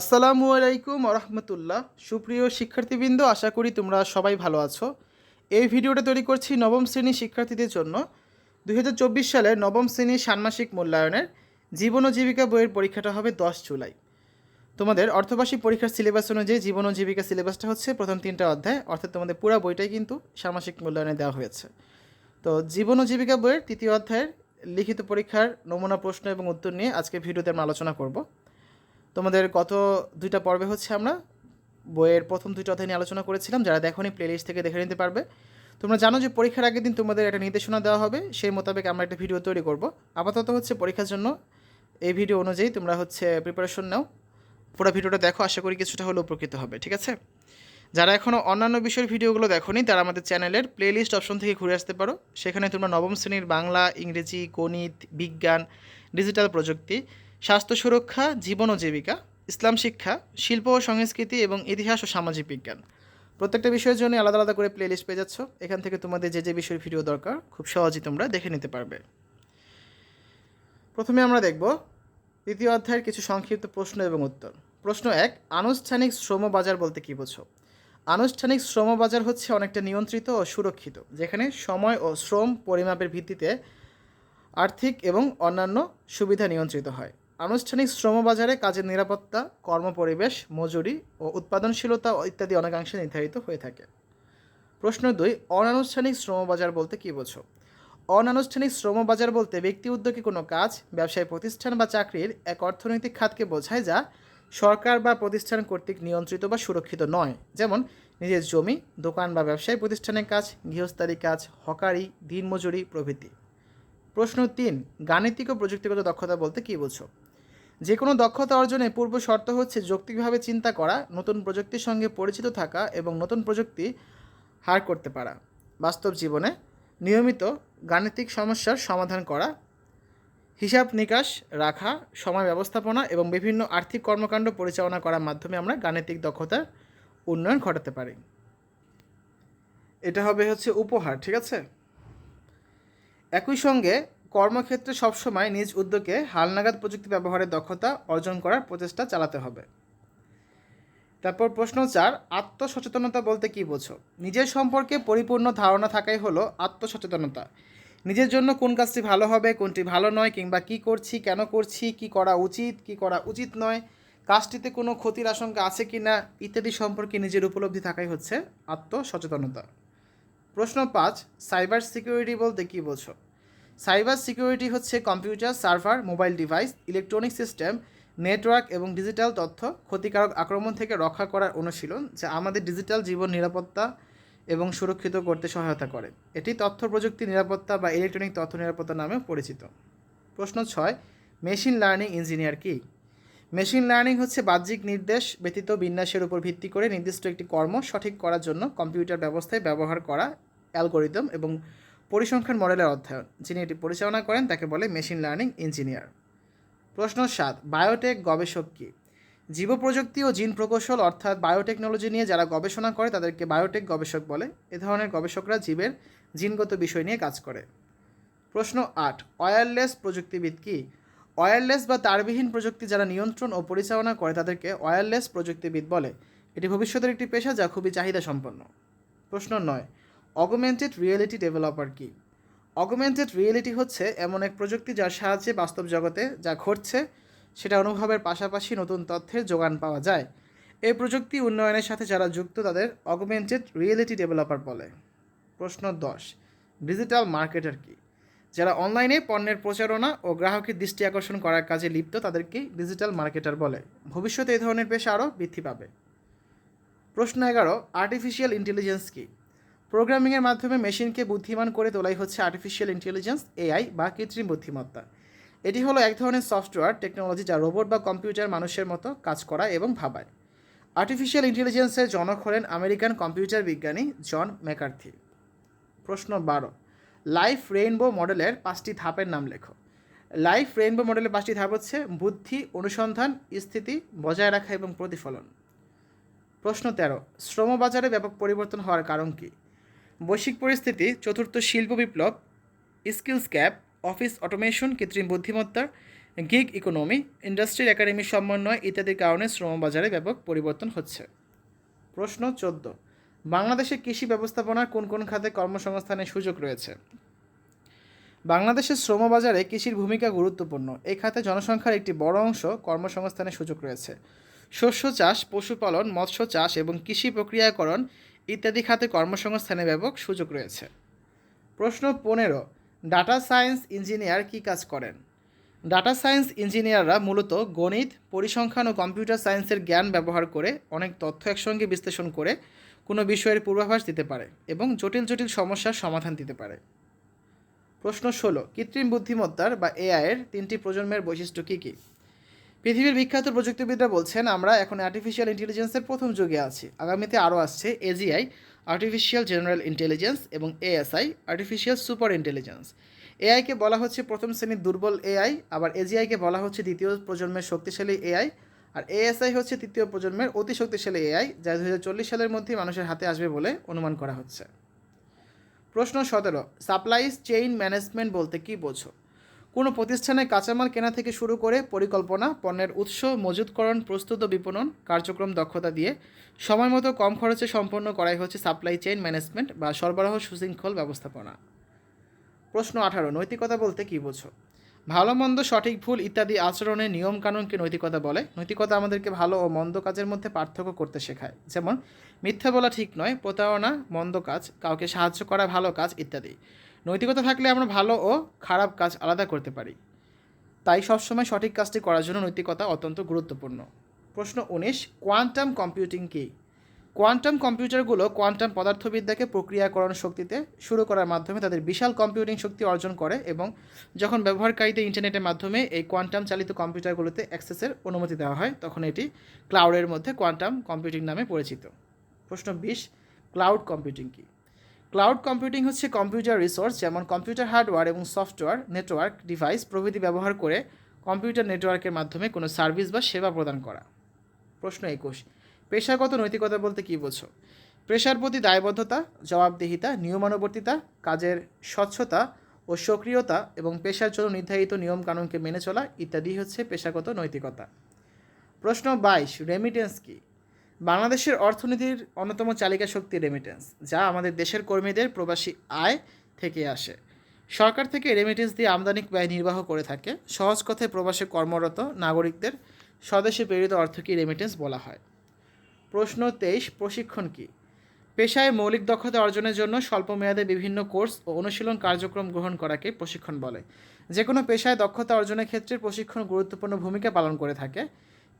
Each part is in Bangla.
আসসালামু আলাইকুম রহমতুল্লাহ সুপ্রিয় শিক্ষার্থীবৃন্দ, আশা করি তোমরা সবাই ভালো আছো। এই ভিডিওটা তৈরি করছি নবম শ্রেণির শিক্ষার্থীদের জন্য। দু সালের নবম শ্রেণির ষান্মাসিক মূল্যায়নের জীবন ও জীবিকা বইয়ের পরীক্ষাটা হবে দশ জুলাই। তোমাদের অর্থবার্ষিক পরীক্ষার সিলেবাস অনুযায়ী জীবন ও জীবিকা সিলেবাসটা হচ্ছে প্রথম তিনটা অধ্যায়, অর্থাৎ তোমাদের পুরো বইটাই কিন্তু ষান্মাসিক মূল্যায়নে দেওয়া হয়েছে। তো জীবন ও জীবিকা বইয়ের তৃতীয় অধ্যায়ের লিখিত পরীক্ষার নমুনা প্রশ্ন এবং উত্তর নিয়ে আজকে ভিডিওতে আমরা আলোচনা করব। তোমাদের গত দুইটা পর্বে হচ্ছে আমরা? বইয়ের প্রথম দুইটা অধ্যায় নিয়ে আলোচনা করেছিলাম, যারা দেখোনি প্লেলিস্ট থেকে দেখে নিতে পারবে। তোমরা জানো যে পরীক্ষার আগের দিন তোমাদের একটা নির্দেশনা দেওয়া হবে, সেই মোতাবেক আমরা একটা ভিডিও তৈরি করব। আপাতত হচ্ছে পরীক্ষার জন্য এই ভিডিও অনুযায়ী তোমরা হচ্ছে প্রিপারেশন নাও। পুরো ভিডিওটা দেখো, আশা করি কিছুটা হলেও উপকৃত হবে, ঠিক আছে? যারা এখনও অন্যান্য বিষয়ের ভিডিওগুলো দেখোনি, তারা আমাদের চ্যানেলের প্লেলিস্ট অপশন থেকে ঘুরে আসতে পারো। সেখানে তোমরা নবম শ্রেণির বাংলা, ইংরেজি, গণিত, বিজ্ঞান ডিজিটাল প্রযুক্তি স্বাস্থ্য সুরক্ষা, জীবন ও জীবিকা, ইসলাম শিক্ষা, শিল্প ও সংস্কৃতি এবং ইতিহাস ও সামাজিক বিজ্ঞান। প্রত্যেকটা বিষয়ের জন্য আলাদা আলাদা করে প্লেলিস্ট পেয়ে যাচ্ছ। এখান থেকে তোমাদের যে যে বিষয়ের ভিডিও দরকার, খুব সহজেই তোমরা দেখে নিতে পারবে। প্রথমে আমরা দেখব তৃতীয় অধ্যায়ের কিছু সংক্ষিপ্ত প্রশ্ন এবং উত্তর। প্রশ্ন এক, আনুষ্ঠানিক শ্রম বাজার বলতে কী বোঝো? আনুষ্ঠানিক শ্রম বাজার হচ্ছে অনেকটা নিয়ন্ত্রিত ও সুরক্ষিত, যেখানে সময় ও শ্রম পরিমাপের ভিত্তিতে আর্থিক এবং অন্যান্য সুবিধা নিয়ন্ত্রিত হয়। আনুষ্ঠানিক শ্রম বাজারে কাজের নিরাপত্তা, কর্মপরিবেশ, মজুরি ও উৎপাদনশীলতা ইত্যাদি অনেকাংশে নির্ধারিত হয়ে থাকে। প্রশ্ন দুই, অনানুষ্ঠানিক শ্রম বাজার বলতে কী বোঝো? অনানুষ্ঠানিক শ্রম বাজার বলতে ব্যক্তি উদ্যোগে কোনো কাজ, ব্যবসায় প্রতিষ্ঠান বা চাকরির এক অর্থনৈতিক খাতকে বোঝায় যা সরকার বা প্রতিষ্ঠান কর্তৃক নিয়ন্ত্রিত বা সুরক্ষিত নয়। যেমন নিজের জমি, দোকান বা ব্যবসায়ী প্রতিষ্ঠানের কাজ, গৃহস্থালী কাজ, হকারি, দিনমজুরি প্রভৃতি। প্রশ্ন তিন, গাণিতিক ও প্রযুক্তিগত দক্ষতা বলতে কী বোঝো? যে কোনো দক্ষতা অর্জনে পূর্ব শর্ত হচ্ছে যৌক্তিকভাবে চিন্তা করা, নতুন প্রযুক্তির সঙ্গে পরিচিত থাকা এবং নতুন প্রযুক্তি হার করতে পারা। বাস্তব জীবনে নিয়মিত গাণিতিক সমস্যার সমাধান করা, হিসাব নিকাশ রাখা, সময় ব্যবস্থাপনা এবং বিভিন্ন আর্থিক কর্মকাণ্ড পরিচালনা করার মাধ্যমে আমরা গাণিতিক দক্ষতার উন্নয়ন ঘটাতে পারি। এটা হবে হচ্ছে উপহার, ঠিক আছে? একই সঙ্গে কর্মক্ষেত্রে সবসময় নিজ উদ্যোগে হালনাগাদ প্রযুক্তি ব্যবহারের দক্ষতা অর্জন করার প্রচেষ্টা চালাতে হবে। তারপর প্রশ্ন চার, আত্মসচেতনতা বলতে কী বোঝো? নিজের সম্পর্কে পরিপূর্ণ ধারণা থাকাই হলো আত্মসচেতনতা। নিজের জন্য কোন কাজটি ভালো হবে, কোনটি ভালো নয়, কিংবা কি করছি, কেন করছি, কি করা উচিত, কি করা উচিত নয়, কাজটিতে কোনো ক্ষতির আশঙ্কা আছে কি না, ইত্যাদি সম্পর্কে নিজের উপলব্ধি থাকাই হচ্ছে আত্মসচেতনতা। প্রশ্ন পাঁচ, সাইবার সিকিউরিটি বলতে কী বোঝো? সাইবার সিকিউরিটি হচ্ছে computer, server, mobile device, electronic system, network এবং ডিজিটাল তথ্য ক্ষতিকারক আক্রমণ থেকে রক্ষা করার অনুশীলন যা আমাদের ডিজিটাল জীবন নিরাপত্তা এবং সুরক্ষিত করতে সহায়তা করে। এটি তথ্য প্রযুক্তি নিরাপত্তা বা ইলেকট্রনিক তথ্য নিরাপত্তা নামে পরিচিত। প্রশ্ন ছয়, মেশিন লার্নিং ইঞ্জিনিয়ার কি? মেশিন লার্নিং হচ্ছে বাহ্যিক নির্দেশ ব্যতীত বিন্যাসের উপর ভিত্তি করে নির্দিষ্ট একটি কর্ম সঠিক করার জন্য কম্পিউটার ব্যবস্থায় ব্যবহার করা, অ্যালগোরিদম এবং পরিসংখ্যান মডেলের অধ্যয়ন। যিনি এটি পরিচালনা করেন, তাকে বলে মেশিন লার্নিং ইঞ্জিনিয়ার। প্রশ্ন সাত, বায়োটেক গবেষক কী? প্রযুক্তি ও জিন প্রকৌশল, অর্থাৎ বায়োটেকনোলজি নিয়ে যারা গবেষণা করে, তাদেরকে বায়োটেক গবেষক বলে। এ ধরনের গবেষকরা জীবের জিনগত বিষয় নিয়ে কাজ করে। প্রশ্ন আট, ওয়্যারলেস প্রযুক্তিবিদ কি? ওয়্যারলেস বা তারবিহীন প্রযুক্তি যারা নিয়ন্ত্রণ ও পরিচালনা করে, তাদেরকে ওয়্যারলেস প্রযুক্তিবিদ বলে। এটি ভবিষ্যতের একটি পেশা যা খুবই চাহিদা সম্পন্ন প্রশ্ন নয় অগমেন্টেড রিয়েলিটি ডেভেলপার কি? অগমেন্টেড রিয়েলিটি হচ্ছে এমন এক প্রযুক্তি যার সাহায্যে বাস্তব জগতে যা ঘটছে, সেটা অনুভবের পাশাপাশি নতুন তথ্যের যোগান পাওয়া যায়। এই প্রযুক্তি উন্নয়নের সাথে যারা যুক্ত, তাদের অগমেন্টেড রিয়েলিটি ডেভেলপার বলে। প্রশ্ন দশ ডিজিটাল মার্কেটার কি? যারা অনলাইনে পণ্যের প্রচারণা ও গ্রাহকের দৃষ্টি আকর্ষণ করার কাজে লিপ্ত তাদেরকেই ডিজিটাল মার্কেটার বলে। ভবিষ্যতে এই ধরনের পেশা আরও বৃদ্ধি পাবে। প্রশ্ন এগারো আর্টিফিশিয়াল ইন্টেলিজেন্স কী? প্রোগ্রামিংয়ের মাধ্যমে মেশিনকে বুদ্ধিমান করে তোলাই হচ্ছে আর্টিফিশিয়াল ইন্টেলিজেন্স এআই বা কৃত্রিম বুদ্ধিমত্তা। এটি হলো এক ধরনের সফটওয়্যার টেকনোলজি যা রোবট বা কম্পিউটার মানুষের মতো কাজ করায় এবং ভাবায়। আর্টিফিশিয়াল ইন্টেলিজেন্সের জনক হলেন আমেরিকান কম্পিউটার বিজ্ঞানী জন ম্যাকার্থি। প্রশ্ন বারো লাইফ রেইনবো মডেলের পাঁচটি ধাপের নাম লেখো। লাইফ রেইনবো মডেলের পাঁচটি ধাপ হচ্ছে বুদ্ধি, অনুসন্ধান, স্থিতি বজায় রাখা এবং প্রতিফলন। প্রশ্ন তেরো শ্রমবাজারে ব্যাপক পরিবর্তন হওয়ার কারণ কী? বৈশ্বিক পরিস্থিতি, চতুর্থ শিল্প বিপ্লব, স্কিলস ক্যাপ অফিস অটোমেশন, কৃত্রিম বুদ্ধিমত্তার গিগ ইকোনমি, ইন্ডাস্ট্রির একাডেমির সমন্বয় ইত্যাদির কারণে শ্রমবাজারে ব্যাপক পরিবর্তন হচ্ছে। প্রশ্ন চোদ্দ। বাংলাদেশে কৃষি ব্যবস্থাপনার কোন কোন খাতে কর্মসংস্থানের সুযোগ রয়েছে? বাংলাদেশের শ্রমবাজারে কৃষির ভূমিকা গুরুত্বপূর্ণ। এই খাতে জনসংখ্যার একটি বড় অংশ কর্মসংস্থানের সুযোগ রয়েছে। শস্য চাষ, পশুপালন, মৎস্য চাষ এবং কৃষি প্রক্রিয়াকরণ ইত্যাদি খাতে কর্মসংস্থানে ব্যাপক সুযোগ রয়েছে। প্রশ্ন পনেরো ডাটা সায়েন্স ইঞ্জিনিয়ার কী কাজ করেন? ডাটা সায়েন্স ইঞ্জিনিয়াররা মূলত গণিত, পরিসংখ্যান ও কম্পিউটার সায়েন্সের জ্ঞান ব্যবহার করে অনেক তথ্য একসঙ্গে বিশ্লেষণ করে কোনো বিষয়ের পূর্বাভাস দিতে পারে এবং জটিল জটিল সমস্যার সমাধান দিতে পারে। প্রশ্ন ষোলো, কৃত্রিম বুদ্ধিমত্তার বা এআইয়ের তিনটি প্রজন্মের বৈশিষ্ট্য কী কী? পৃথিবীর বিখ্যাত প্রযুক্তিবিদরা বলছেন, আমরা এখন আর্টিফিশিয়াল ইন্টেলিজেন্সের প্রথম যুগে আছি। আগামীতে আরও আসছে এজিআই আর্টিফিশিয়াল জেনারেল ইন্টেলিজেন্স এবং এএসআই আর্টিফিশিয়াল সুপার ইন্টেলিজেন্স এআইকে বলা হচ্ছে প্রথম শ্রেণির দুর্বল এআই আবার এজিআইকে বলা হচ্ছে দ্বিতীয় প্রজন্মের শক্তিশালী এআই আর এএসআই হচ্ছে তৃতীয় প্রজন্মের অতি শক্তিশালী এআই যা দু হাজার চল্লিশ সালের মধ্যে মানুষের হাতে আসবে বলে অনুমান করা হচ্ছে। প্রশ্ন সতেরো সাপ্লাইজ চেইন ম্যানেজমেন্ট বলতে কী বোঝো? কোনো প্রতিষ্ঠানে কাঁচামাল কেনা থেকে শুরু করে পরিকল্পনা, পণ্যের উৎস, মজুতকরণ, প্রস্তুত বিপণন, কার্যক্রম দক্ষতা দিয়ে সময় মতো কম খরচে সম্পন্ন করাই হচ্ছে সাপ্লাই চেইন ম্যানেজমেন্ট বা সরবরাহ সুশৃঙ্খল ব্যবস্থাপনা। প্রশ্ন আঠারো, নৈতিকতা বলতে কী বোঝো? ভালো, মন্দ, সঠিক, ভুল ইত্যাদি আচরণের নিয়মকানুনকে নৈতিকতা বলে। নৈতিকতা আমাদেরকে ভালো ও মন্দ কাজের মধ্যে পার্থক্য করতে শেখায়। যেমন, মিথ্যা বলা ঠিক নয়, প্রতারণা, মন্দ কাজ, কাউকে সাহায্য করা ভালো কাজ ইত্যাদি। নৈতিকতা থাকলে আমরা ভালো ও খারাপ কাজ আলাদা করতে পারি। তাই সবসময় সঠিক কাজটি করার জন্য নৈতিকতা অত্যন্ত গুরুত্বপূর্ণ। প্রশ্ন উনিশ, কোয়ান্টাম কম্পিউটিং কী? কোয়ান্টাম কম্পিউটারগুলো কোয়ান্টাম পদার্থবিদ্যাকে প্রক্রিয়াকরণ শক্তিতে শুরু করার মাধ্যমে তাদের বিশাল কম্পিউটিং শক্তি অর্জন করে এবং যখন ব্যবহারকারীদের ইন্টারনেটের মাধ্যমে এই কোয়ান্টাম চালিত কম্পিউটারগুলোতে অ্যাক্সেসের অনুমতি দেওয়া হয়, তখন এটি ক্লাউডের মধ্যে কোয়ান্টাম কম্পিউটিং নামে পরিচিত। প্রশ্ন বিশ, ক্লাউড কম্পিউটিং কী? ক্লাউড কম্পিউটিং হচ্ছে কম্পিউটার রিসোর্স যেমন কম্পিউটার হার্ডওয়্যার এবং সফটওয়্যার নেটওয়ার্ক ডিভাইস প্রভৃতি ব্যবহার করে কম্পিউটার নেটওয়ার্কের মাধ্যমে কোনো সার্ভিস বা সেবা প্রদান করা। প্রশ্ন একুশ, পেশাগত নৈতিকতা বলতে কী বোঝো? পেশার প্রতি দায়বদ্ধতা, জবাবদিহিতা, নিয়মানুবর্তিতা, কাজের স্বচ্ছতা ও সক্রিয়তা এবং পেশার জন্য নির্ধারিত নিয়মকানুনকে মেনে চলা ইত্যাদি হচ্ছে পেশাগত নৈতিকতা। প্রশ্ন বাইশ রেমিটেন্স কী? বাংলাদেশের অর্থনীতির অন্যতম চালিকা শক্তি রেমিটেন্স যা আমাদের দেশের কর্মীদের প্রবাসী আয় থেকে আসে। সরকার থেকে রেমিটেন্স দিয়ে আমদানি ব্যয় নির্বাহ করে থাকে। সহজ কথায় প্রবাসে কর্মরত নাগরিকদের স্বদেশে প্রেরিত অর্থকে রেমিটেন্স বলা হয়। প্রশ্ন তেইশ, প্রশিক্ষণ কী? পেশায় মৌলিক দক্ষতা অর্জনের জন্য স্বল্প মেয়াদে বিভিন্ন কোর্স ও অনুশীলন কার্যক্রম গ্রহণ করাকে প্রশিক্ষণ বলে। যে কোনো পেশায় দক্ষতা অর্জনের ক্ষেত্রে প্রশিক্ষণ গুরুত্বপূর্ণ ভূমিকা পালন করে থাকে।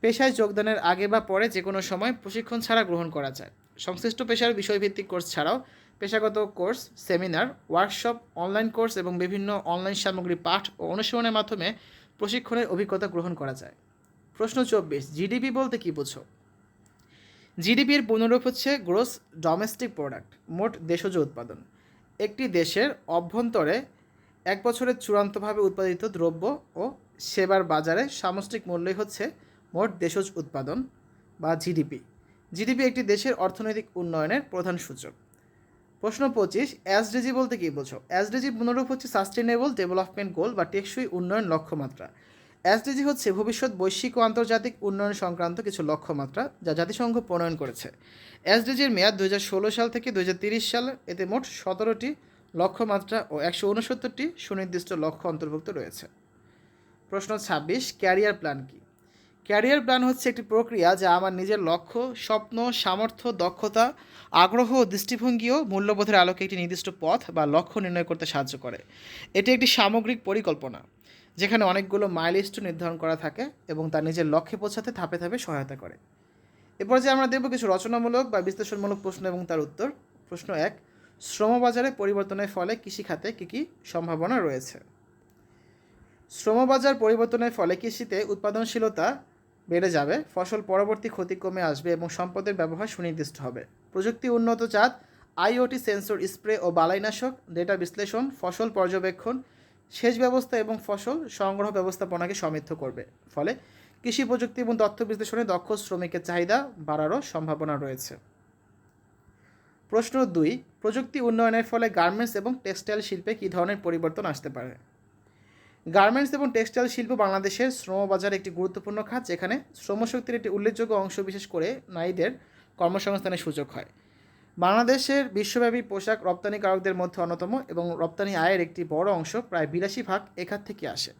পেশায় যোগদানের আগে বা পরে যে কোনো সময় প্রশিক্ষণ ছাড়া গ্রহণ করা যায়। সংশ্লিষ্ট পেশার বিষয়ভিত্তিক কোর্স ছাড়াও পেশাগত course, seminar, workshop, online course এবং বিভিন্ন অনলাইন সামগ্রী পাঠ ও অনুশীলনের মাধ্যমে প্রশিক্ষণের অভিজ্ঞতা গ্রহণ করা যায়। প্রশ্ন চব্বিশ, জিডিপি বলতে কী বোঝো? জিডিপির পুনরূপ হচ্ছে গ্রোস ডোমেস্টিক প্রোডাক্ট, মোট দেশজ উৎপাদন। একটি দেশের অভ্যন্তরে এক বছরের চূড়ান্তভাবে উৎপাদিত দ্রব্য ও সেবার বাজারে সামষ্টিক মূল্যই হচ্ছে মোট দেশজ উৎপাদন বা জিডিপি। জিডিপি একটি দেশের অর্থনৈতিক উন্নয়নের প্রধান সূচক। প্রশ্ন পঁচিশ এসডিজি বলতে কী বোঝো? এসডিজি পুনরূপ হচ্ছে সাস্টেনেবল ডেভেলপমেন্ট গোল বা টেকসই উন্নয়ন লক্ষ্যমাত্রা। এসডিজি হচ্ছে ভবিষ্যৎ বৈশ্বিক ও আন্তর্জাতিক উন্নয়ন সংক্রান্ত কিছু লক্ষ্যমাত্রা যা জাতিসংঘ প্রণয়ন করেছে। এসডিজির মেয়াদ দু হাজার ষোলো সাল থেকে দু সাল, এতে মোট সতেরোটি লক্ষ্যমাত্রা ও একশো উনসত্তরটি সুনির্দিষ্ট লক্ষ্য অন্তর্ভুক্ত রয়েছে। প্রশ্ন ছাব্বিশ ক্যারিয়ার প্ল্যান কী? ক্যারিয়ার প্ল্যান হচ্ছে একটি প্রক্রিয়া যা আমার নিজের লক্ষ্য, স্বপ্ন, সামর্থ্য, দক্ষতা, আগ্রহ ও দৃষ্টিভঙ্গি ও মূল্যবোধের আলোকে একটি নির্দিষ্ট পথ বা লক্ষ্য নির্ণয় করতে সাহায্য করে। এটি একটি সামগ্রিক পরিকল্পনা, যেখানে অনেকগুলো মাইলস্টো নির্ধারণ করা থাকে এবং তার নিজের লক্ষ্যে পৌঁছাতে ধাপে ধাপে সহায়তা করে। এরপর যে আমরা দেখব কিছু রচনামূলক বা বিশ্লেষণমূলক প্রশ্ন এবং তার উত্তর। প্রশ্ন এক, শ্রমবাজারে পরিবর্তনের ফলে কৃষিখাতে কী কী সম্ভাবনা রয়েছে? শ্রমবাজার পরিবর্তনের ফলে কৃষিতে উৎপাদনশীলতা বেড়ে যাবে, ফসল পরবর্তী ক্ষতি কমে আসবে এবং সম্পদের ব্যবহার সুনির্দিষ্ট হবে। প্রযুক্তি উন্নত জাত, আইওটি সেন্সর স্প্রে ও বালাইনাশক, ডেটা বিশ্লেষণ, ফসল পর্যবেক্ষণ, সেচ ব্যবস্থা এবং ফসল সংগ্রহ ব্যবস্থাপনাকে সমৃদ্ধ করবে। ফলে কৃষি প্রযুক্তি এবং তথ্য বিশ্লেষণে দক্ষ শ্রমিকের চাহিদা বাড়ারও সম্ভাবনা রয়েছে। প্রশ্ন দুই, প্রযুক্তি উন্নয়নের ফলে গার্মেন্টস এবং টেক্সটাইল শিল্পে কী ধরনের পরিবর্তন আসতে পারে? গার্মেন্টস এবং টেক্সটাইল শিল্প বাংলাদেশের শ্রমবাজার একটি গুরুত্বপূর্ণ খাত, যেখানে শ্রমশক্তির একটি উল্লেখযোগ্য অংশ, বিশেষ করে নারীদের কর্মসংস্থানের সুযোগ হয়। বাংলাদেশের বিশ্বব্যাপী পোশাক রপ্তানিকারকদের মধ্যে অন্যতম এবং রপ্তানি আয়ের একটি বড় অংশ প্রায় বিরাশি ভাগ এখাত থেকে আসে।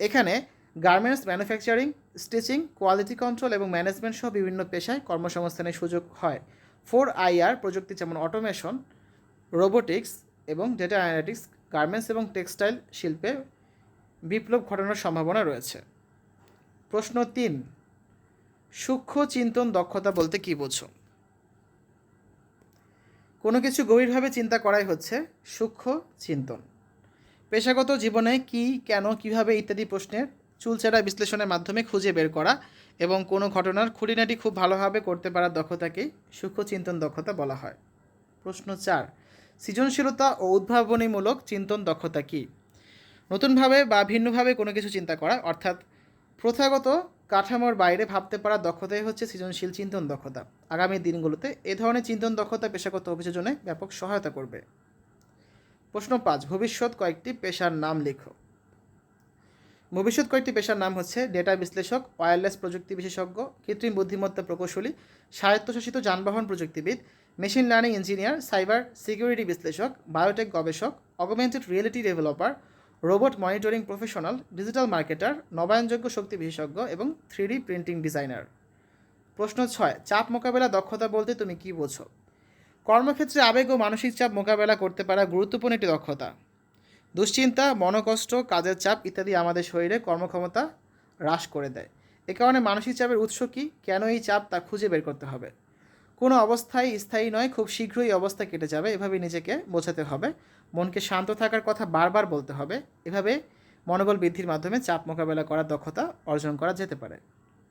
এখানে garments, manufacturing, stitching, quality control এবং ম্যানেজমেন্ট সহ বিভিন্ন পেশায় কর্মসংস্থানের সুযোগ হয়। ফোর আইআর প্রযুক্তি যেমন অটোমেশন, রোবোটিক্স এবং ডেটা অ্যানালিটিক্স গার্মেন্টস এবং টেক্সটাইল শিল্পে বিপ্লব ঘটানোর সম্ভাবনা রয়েছে। প্রশ্ন তিন, সূক্ষ্ম চিন্তন দক্ষতা বলতে কী বোঝো? কোনো কিছু গভীরভাবে চিন্তা করাই হচ্ছে সূক্ষ্ম চিন্তন। পেশাগত জীবনে কি, কেন, কীভাবে ইত্যাদি প্রশ্নের চুলচেরা বিশ্লেষণের মাধ্যমে খুঁজে বের করা এবং কোনো ঘটনার খুঁটিনাটি খুব ভালোভাবে করতে পারার দক্ষতাকেই সূক্ষ্ম চিন্তন দক্ষতা বলা হয়। প্রশ্ন চার সৃজনশীলতা ও উদ্ভাবনীমূলক চিন্তন দক্ষতা কী? নতুনভাবে বা ভিন্নভাবে কোনো কিছু চিন্তা করা, অর্থাৎ প্রথাগত কাঠামোর বাইরে ভাবতে পারা দক্ষতাই হচ্ছে সৃজনশীল চিন্তন দক্ষতা। আগামী দিনগুলোতে এ ধরনের চিন্তন দক্ষতা পেশাগত অভিযোজনে ব্যাপক সহায়তা করবে। প্রশ্ন পাঁচ, ভবিষ্যৎ কয়েকটি পেশার নাম লেখো। ভবিষ্যৎ কয়েকটি পেশার নাম হচ্ছে ডেটা বিশ্লেষক ওয়্যারলেস প্রযুক্তি বিশেষজ্ঞ, কৃত্রিম বুদ্ধিমত্তা প্রকৌশলী, স্বায়ত্তশাসিত যানবাহন প্রযুক্তিবিদ machine learning engineer, cyber security বিশ্লেষক, বায়োটেক গবেষক, augmented reality developer, robot monitoring professional, digital marketer, নবায়নযোগ্য শক্তি বিশেষজ্ঞ এবং থ্রিডি প্রিন্টিং ডিজাইনার। প্রশ্ন ছয়, চাপ মোকাবেলা দক্ষতা বলতে তুমি কী বোঝো? কর্মক্ষেত্রে আবেগ ও মানসিক চাপ মোকাবেলা করতে পারা গুরুত্বপূর্ণ একটি দক্ষতা। দুশ্চিন্তা, মনোকষ্ট, কাজের চাপ ইত্যাদি আমাদের শরীরে কর্মক্ষমতা হ্রাস করে দেয়। এ কারণে মানসিক চাপের উৎস কী? কেন এই চাপ তা খুঁজে বের করতে হবে? কোনো অবস্থায় স্থায়ী নয়, খুব শীঘ্রই অবস্থা কেটে যাবে। এভাবে নিজেকে বোঝাতে হবে। মনকে শান্ত থাকার কথা বারবার বলতে হবে। এভাবে মনোবল বৃদ্ধির মাধ্যমে চাপ মোকাবেলা করার দক্ষতা অর্জন করা যেতে পারে।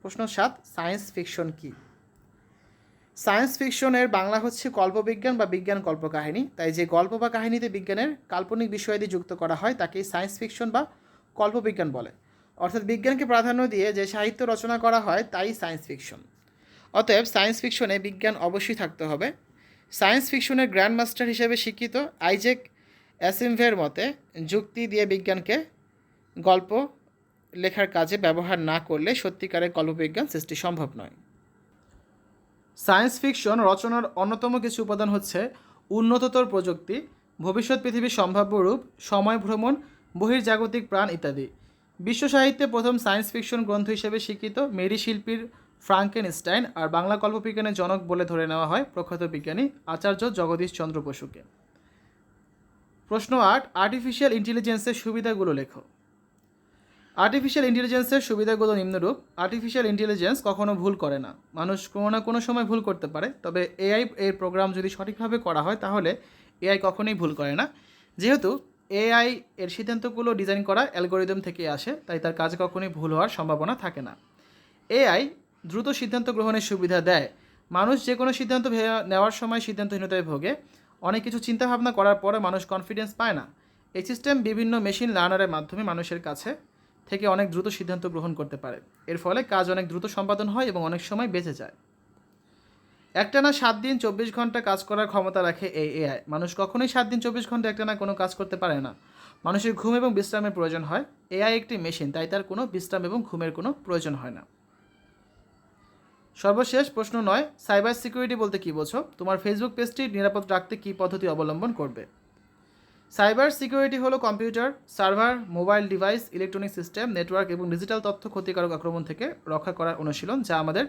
প্রশ্ন সাত, সায়েন্স ফিকশন কী? সায়েন্স ফিকশনের বাংলা হচ্ছে কল্পবিজ্ঞান বা বিজ্ঞান কল্পকাহিনী। তাই যে গল্প বা কাহিনীতে বিজ্ঞানের কাল্পনিক বিষয়াদি যুক্ত করা হয়, তাকেই সায়েন্স ফিকশন বা কল্পবিজ্ঞান বলে। অর্থাৎ বিজ্ঞানকে প্রাধান্য দিয়ে যে সাহিত্য রচনা করা হয়, তাই সায়েন্স ফিকশন। অতএব সায়েন্স ফিকশনে বিজ্ঞান অবশ্যই থাকতে হবে। সায়েন্স ফিকশনের গ্র্যান্ড মাস্টার হিসেবে স্বীকৃত আইজেক অ্যাসিমভের মতে, যুক্তি দিয়ে বিজ্ঞানকে গল্প লেখার কাজে ব্যবহার না করলে সত্যিকারের কল্পবিজ্ঞান সৃষ্টি সম্ভব নয়। সায়েন্স ফিকশন রচনার অন্যতম কিছু উপাদান হচ্ছে উন্নততর প্রযুক্তি, ভবিষ্যৎ পৃথিবীর সম্ভাব্য রূপ, সময় ভ্রমণ, বহির্জাগতিক প্রাণ ইত্যাদি। বিশ্ব সাহিত্যে প্রথম সায়েন্স ফিকশন গ্রন্থ হিসেবে স্বীকৃত মেরি শিল্পীর ফ্রাঙ্কেনস্টাইন আর বাংলা কল্পবিজ্ঞানের জনক বলে ধরে নেওয়া হয় প্রখ্যাত বিজ্ঞানী আচার্য জগদীশ চন্দ্র বসুকে। প্রশ্ন আট আর্টিফিশিয়াল ইন্টেলিজেন্সের সুবিধাগুলো লেখো। আর্টিফিশিয়াল ইন্টেলিজেন্সের সুবিধাগুলো নিম্নরূপ আর্টিফিশিয়াল ইন্টেলিজেন্স কখনো ভুল করে না। মানুষ কোনো না কোনো সময় ভুল করতে পারে, তবে এআই এর প্রোগ্রাম যদি সঠিকভাবে করা হয়, তাহলে এআই কখনোই ভুল করে না। যেহেতু এআই এর সিদ্ধান্তগুলো ডিজাইন করা অ্যালগোরিদম থেকে আসে, তাই তার কাজ কখনোই ভুল হওয়ার সম্ভাবনা থাকে না। এআই দ্রুত সিদ্ধান্ত গ্রহণের সুবিধা দেয়। মানুষ যে কোনো সিদ্ধান্ত নেওয়ার সময় সিদ্ধান্তহীনতায় ভোগে। অনেক কিছু চিন্তাভাবনা করার পরে মানুষ কনফিডেন্স পায় না। এই সিস্টেম বিভিন্ন মেশিন লার্নারের মাধ্যমে মানুষের কাছে থেকে অনেক দ্রুত সিদ্ধান্ত গ্রহণ করতে পারে। এর ফলে কাজ অনেক দ্রুত সম্পাদন হয় এবং অনেক সময় বেঁচে যায়। একটানা সাত দিন চব্বিশ ঘণ্টা কাজ করার ক্ষমতা রাখে এই এআই মানুষ কখনোই সাত দিন চব্বিশ ঘণ্টা একটানা কোনো কাজ করতে পারে না। মানুষের ঘুম এবং বিশ্রামের প্রয়োজন হয়। এআই একটি মেশিন তাই তার কোনো বিশ্রাম এবং ঘুমের কোনো প্রয়োজন হয় না। সর্বশেষ প্রশ্ন নয় সাইবার সিকিউরিটি বলতে কী বোঝো? তোমার ফেসবুক পেজটি নিরাপদ রাখতে কী পদ্ধতি অবলম্বন করবে? সাইবার সিকিউরিটি হলো computer server mobile device electronic system network এবং ডিজিটাল তথ্য ক্ষতিকারক আক্রমণ থেকে রক্ষা করার অনুশীলন যা আমাদের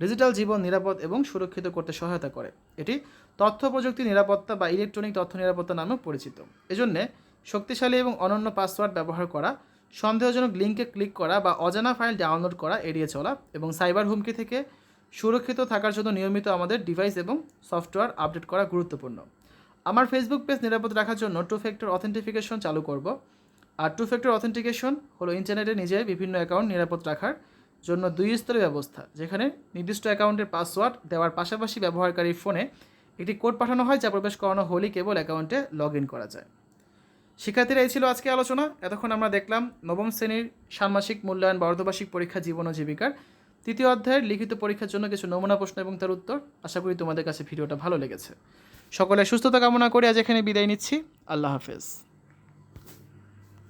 ডিজিটাল জীবন নিরাপদ এবং সুরক্ষিত করতে সহায়তা করে। এটি তথ্য প্রযুক্তি নিরাপত্তা বা ইলেকট্রনিক তথ্য নিরাপত্তা নামেও পরিচিত। এজন্যে শক্তিশালী এবং অনন্য পাসওয়ার্ড ব্যবহার করা, সন্দেহজনক লিঙ্কে ক্লিক করা বা অজানা ফাইল ডাউনলোড করা এড়িয়ে চলা এবং সাইবার হুমকি থেকে সুরক্ষিত থাকার জন্য নিয়মিত আমাদের ডিভাইস এবং সফটওয়্যার আপডেট করা গুরুত্বপূর্ণ। আমার ফেসবুক পেজ নিরাপদ রাখার জন্য টু ফ্যাক্টর অথেন্টিফিকেশন চালু করব। আর টু ফ্যাক্টর অথেন্টিকেশন হলো ইন্টারনেটে নিজে বিভিন্ন অ্যাকাউন্ট নিরাপদ রাখার জন্য দুই স্তরের ব্যবস্থা, যেখানে নির্দিষ্ট অ্যাকাউন্টের পাসওয়ার্ড দেওয়ার পাশাপাশি ব্যবহারকারীর ফোনে একটি কোড পাঠানো হয় যা প্রবেশ করানো হলেই কেবল অ্যাকাউন্টে লগ ইন করা যায়। শিক্ষার্থীরা এই ছিল আজকে আলোচনা। এতক্ষণ আমরা দেখলাম নবম শ্রেণির ষান্মাসিক মূল্যায়ন বা পরীক্ষা, জীবন ও জীবিকার তৃতীয় অধ্যায়ের লিখিত পরীক্ষার জন্য কিছু নমুনা প্রশ্ন এবং তার উত্তর। আশা করি তোমাদের কাছে ভিডিওটা ভালো লেগেছে। সকলে সুস্থতা কামনা করে আজ এখানে বিদায় নিচ্ছি। আল্লাহ হাফেজ।